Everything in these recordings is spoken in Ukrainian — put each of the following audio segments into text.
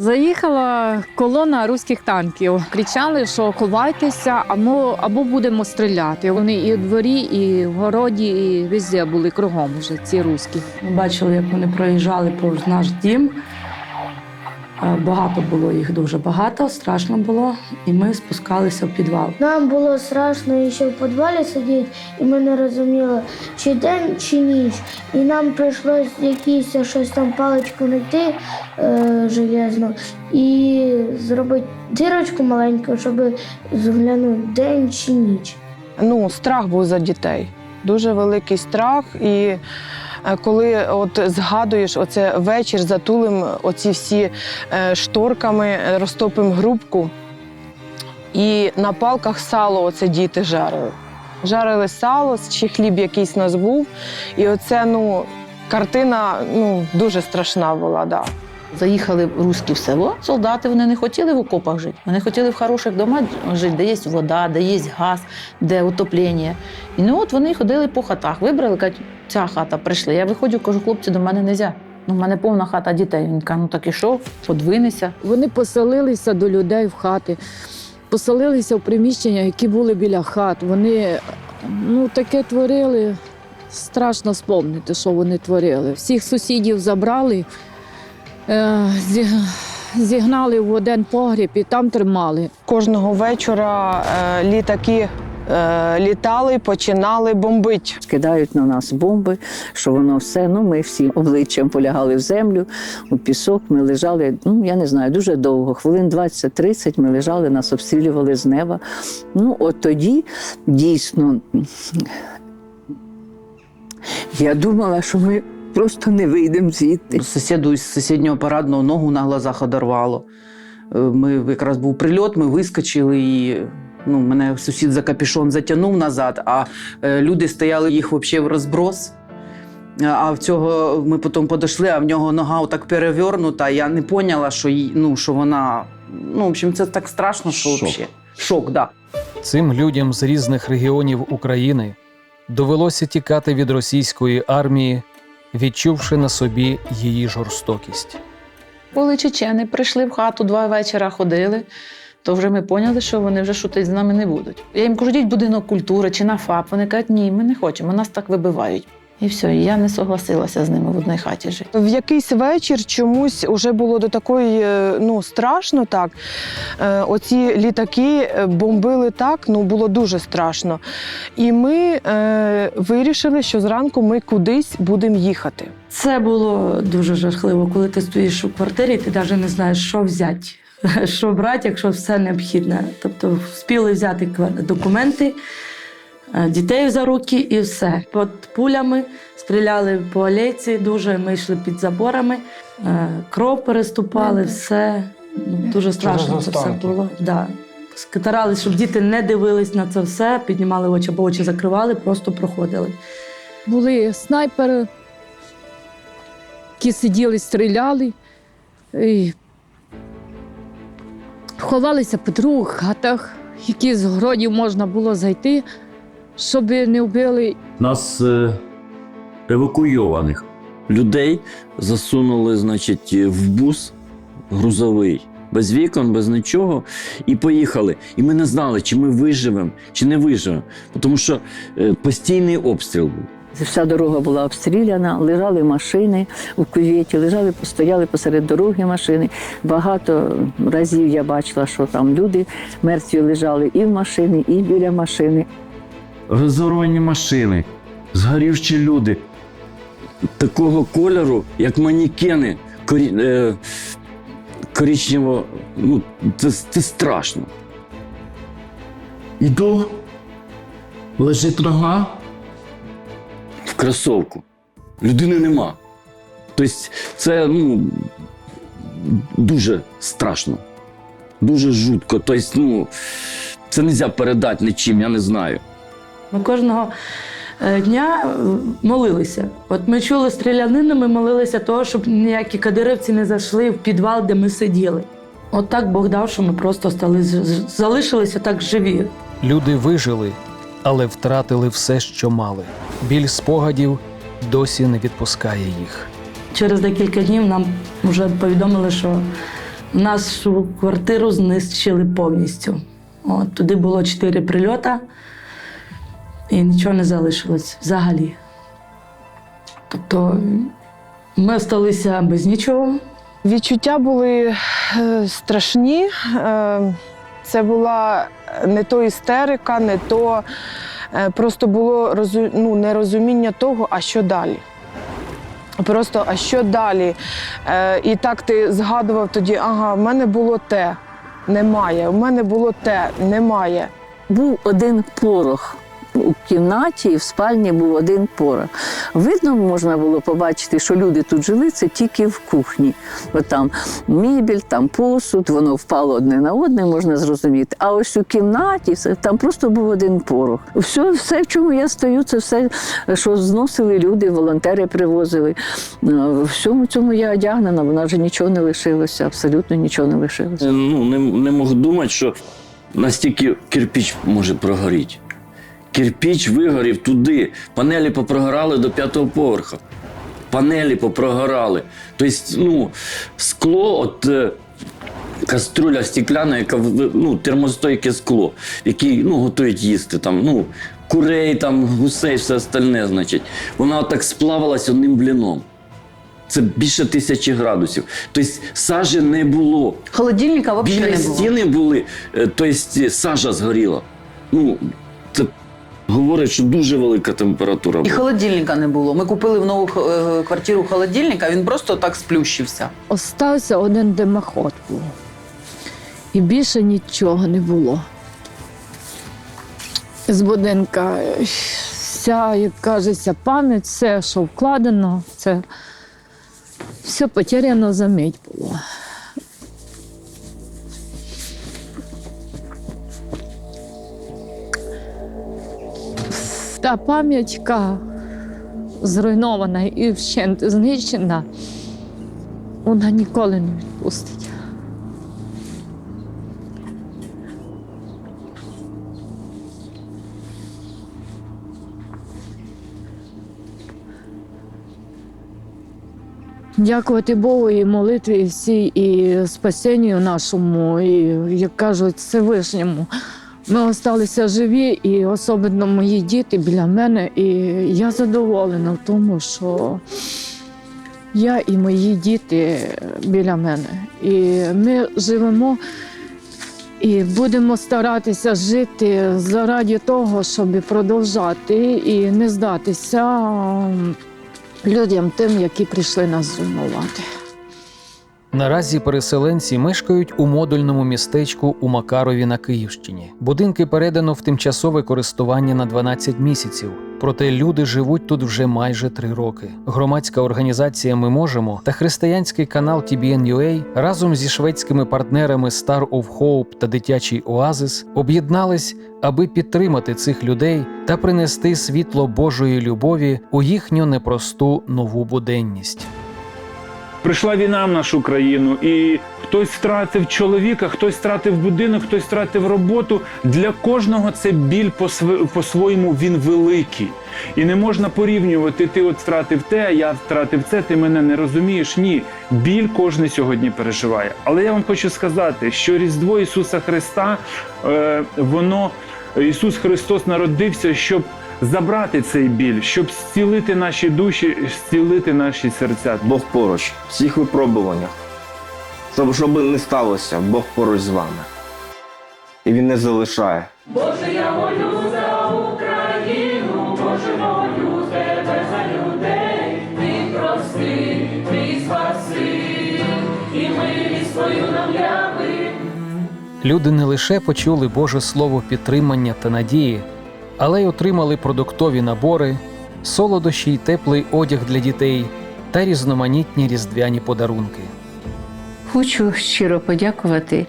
Заїхала колона руських танків. Кричали, що ховайтеся, або, або будемо стріляти. Вони і в дворі, і в городі, і везде були кругом вже ці руські. Ми бачили, як вони проїжджали повз наш дім. Е, Багато було їх, дуже багато, страшно було, і ми спускалися в підвал. Нам було страшно ще в підвалі сидіти, і ми не розуміли, чи день, чи ніч. І нам прийшлось якісь щось там паличку знайти е, железну і зробити дирочку маленьку, щоб зглянути день чи ніч. ну, страх був за дітей. Дуже великий страх. І коли от згадуєш оце вечір, затулим оці всі е, шторками, розтопимо грубку, і на палках сало оце діти жарили. Жарили сало, чи хліб якийсь у нас був. І оце, ну, картина ну, дуже страшна була. Да. Заїхали русські в село. Солдати вони не хотіли в окопах жити. Вони хотіли в хороших домах жити, де є вода, де є газ, де утоплення. І ну от вони ходили по хатах. Вибрали, кажуть, ця хата прийшли. Я виходжу, кажу, хлопці, до мене не можна. В мене повна хата дітей. Він каже, ну так і що, подвинися. Вони поселилися до людей в хати, поселилися в приміщення, які були біля хат. Вони ну, таке творили. Страшно спомнити, що вони творили. Всіх сусідів забрали, зігнали в один погріб і там тримали. Кожного вечора е, літаки е, літали, починали бомбити. скидають на нас бомби, що воно все. Ну, ми всі обличчям полягали в землю, у пісок. Ми лежали, ну я не знаю, дуже довго. Хвилин 20-30 ми лежали, нас обстрілювали з неба. Ну, от тоді дійсно я думала, що ми просто не вийдемо звідти. Сусіду із сусіднього парадного ногу на глазах одорвало. Е, Ми якраз був прильот, ми вискочили і ну, мене сусід за капюшон затягнув назад, а е, люди стояли їх взагалі в розброс. А- А в цього ми потім подійшли, а в нього нога отак перевернута. Я не поняла, що, їй- ну, що вона. Ну, в общем, це так страшно, що Шок. взагалі. Шок. Да. Цим людям з різних регіонів України довелося тікати від російської армії, відчувши на собі її жорстокість. Коли чечени прийшли в хату два вечора, ходили, то вже ми поняли, що вони вже шутить з нами не будуть. Я їм кажу, йдіть будинок культури чи на ФАП. Вони кажуть, ні, ми не хочемо, нас так вибивають. І все, і я не согласилася з ними в одній хаті жити. В якийсь вечір чомусь вже було до такої е, ну, страшно так. Е, Оці літаки е, бомбили так, ну було дуже страшно. І ми е, вирішили, що зранку ми кудись будемо їхати. Це було дуже жахливо, коли ти стоїш у квартирі, ти навіть не знаєш, що взяти, що брати, якщо все необхідне. Тобто вспіли взяти документи, дітей за руки і все. Під пулями стріляли по алейці дуже, ми йшли під заборами, е, кров переступали, все. Ну, дуже страшно це все було. Да. Старались, щоб діти не дивились на це все, піднімали очі, або очі закривали, просто проходили. Були снайпери, які сиділи, стріляли. І ховалися по других хатах, які з городів можна було зайти, щоб не вбили. Нас е, евакуйованих людей засунули, значить, в бус грузовий, без вікон, без нічого, і поїхали. І ми не знали, чи ми виживемо, чи не виживемо. Тому що е, постійний обстріл був. Вся дорога була обстріляна, лежали машини у кюветі, лежали, стояли посеред дороги машини. Багато разів я бачила, що там люди мертві лежали і в машині, і біля машини. Розорвані машини, згорівші люди. такого кольору, як манікени, корі... е... коричнево, ну, це, це страшно. Іду, лежить нога, В кросовку. Людини нема. Тобто це ну, дуже страшно, дуже жутко. Тобто, ну, це не можна передати нічим, я не знаю. Ми кожного е, дня е, молилися. От ми чули стрілянину, ми молилися того, щоб ніякі кадирівці не зайшли в підвал, де ми сиділи. От так Бог дав, що ми просто стали залишилися так живі. Люди вижили, але втратили все, що мали. Біль спогадів досі не відпускає їх. Через декілька днів нам вже повідомили, що Нашу квартиру знищили повністю. От, туди було чотири прильота, і нічого не залишилось взагалі. Тобто ми залишилися без нічого. Відчуття були е, страшні. Е, Це була не то істерика, не то е, просто було ну, нерозуміння того, а що далі. Просто, а що далі? Е, І так ти згадував тоді, ага, в мене було те, немає, в мене було те, немає. Був один порох. У кімнаті і в спальні був один порох. Видно, можна було побачити, що люди тут жили, це тільки в кухні. От там мебель, там посуд, воно впало одне на одне, можна зрозуміти. А ось у кімнаті там просто був один порох. Все, все, в чому я стою, це все, що зносили люди, волонтери привозили. Е, В всьому цьому я одягнена, вона вже нічого не лишилося, абсолютно нічого не лишилося. Ну, не, не мог думати, що настільки кирпіч може прогоріти. Кирпіч вигорів туди. Панелі попрогорали до п'ятого поверха. Панелі попрогорали. Тобто, ну, скло, от е, каструля стекляна, яка ну, термостойке скло, який ну, готують їсти там, ну, курей, там, гусей, все остальне, значить. Вона так сплавилась одним бліном. Це більше тисячі градусів. Тобто сажі не було. Холодильника взагалі не було. стіни були, е, тобто сажа згоріла. Ну, це говорить, що дуже велика температура І була. холодильника не було. Ми купили в нову е, квартиру холодильника, він просто так сплющився. Остався один димоход був. І більше нічого не було. З будинка е, вся, як кажеться, пам'ять, все, що вкладено, це все потеряно за мить було. Та пам'ятка зруйнована і вщент знищена, вона ніколи не відпустить. Дякувати Богу і молитві всій, і спасенню нашому, і, як кажуть, Всевишньому. Ми залишилися живі, і особливо мої діти біля мене. І я задоволена в тому, що я і мої діти біля мене. І ми живемо і будемо старатися жити заради того, щоб продовжати і не здатися людям тим, які прийшли нас зруйнувати. Наразі переселенці мешкають у модульному містечку у Макарові на Київщині. Будинки передано в тимчасове користування на 12 місяців. Проте люди живуть тут вже майже три роки. Громадська організація Ми можемо та християнський канал TBN.UA разом зі шведськими партнерами Star of Hope та Дитячий Оазис об'єднались, аби підтримати цих людей та принести світло Божої любові у їхню непросту нову буденність. Прийшла війна в нашу країну, і хтось втратив чоловіка, хтось втратив будинок, хтось втратив роботу. Для кожного це біль по-св- по-своєму він великий. І не можна порівнювати. Ти от втратив те, а я втратив це. Ти мене не розумієш. Ні, біль кожен сьогодні переживає. Але я вам хочу сказати, що Різдво Ісуса Христа, е, воно Ісус Христос народився, щоб забрати цей біль, щоб зцілити наші душі, зцілити наші серця. Бог поруч в всіх випробуваннях. Щоб, що би не сталося, Бог поруч з вами. І він не залишає. Люди не лише почули Боже Слово підтримання та надії, але й отримали продуктові набори, солодощі й теплий одяг для дітей та різноманітні різдвяні подарунки. Хочу щиро подякувати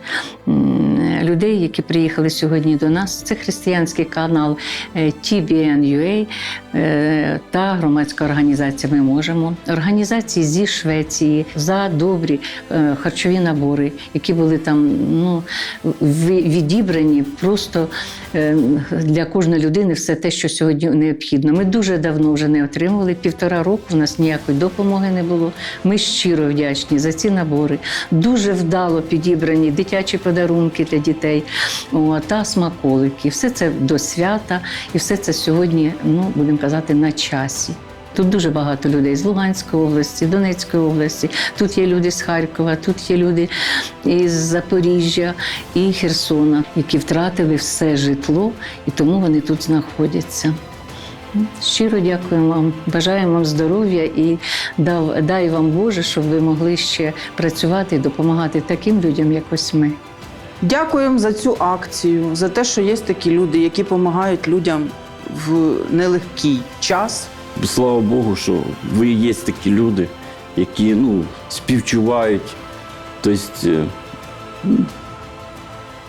людей, які приїхали сьогодні до нас. Це християнський канал е, TBN.UA е, та громадська організація Ми можемо. Організації зі Швеції за добрі е, харчові набори, які були там ну, відібрані просто для кожної людини все те, що сьогодні необхідно. Ми дуже давно вже не отримували. Півтора року в нас ніякої допомоги не було. Ми щиро вдячні за ці набори. Дуже вдало підібрані дитячі подарунки для дітей о, та смаколики. Все це до свята, і все це сьогодні, ну будемо казати, на часі. Тут дуже багато людей з Луганської області, Донецької області. Тут є люди з Харкова, тут є люди із Запоріжжя і Херсона, які втратили все житло, і тому вони тут знаходяться. Щиро дякуємо вам, бажаємо вам здоров'я і дав, дай вам Боже, щоб ви могли ще працювати і допомагати таким людям, як ось ми. Дякуємо за цю акцію, за те, що є такі люди, які допомагають людям в нелегкий час. Слава Богу, що ви є такі люди, які ну, співчувають, тобто е,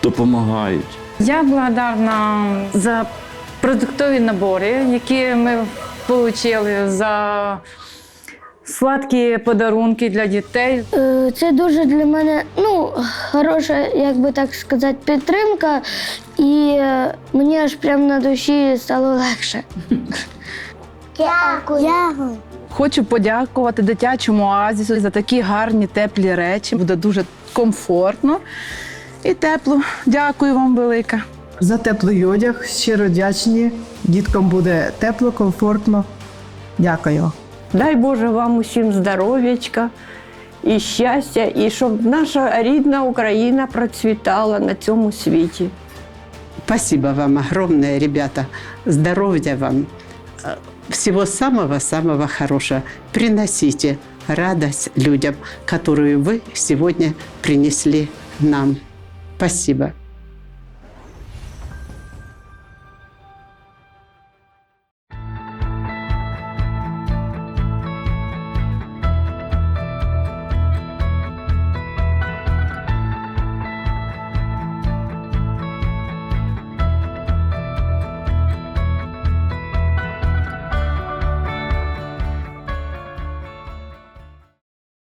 допомагають. Я благодарна за продуктові набори, які ми отримали, за сладкі подарунки для дітей. Е, Це дуже для мене ну, хороша, як би так сказати, підтримка, і е, мені аж прямо на душі стало легше. Дякую. Дякую. Хочу подякувати дитячому оазісу за такі гарні теплі речі. Буде дуже комфортно і тепло. Дякую вам велике. За теплий одяг щиро вдячні. Діткам буде тепло, комфортно. Дякую. Дай Боже вам усім здоров'ячка і щастя, і щоб наша рідна Україна процвітала на цьому світі. Спасибо вам огромное, ребята. Здоровья вам. Э, Всего самого-самого хорошего. Приносите радость людям, которую вы сегодня принесли нам. Спасибо.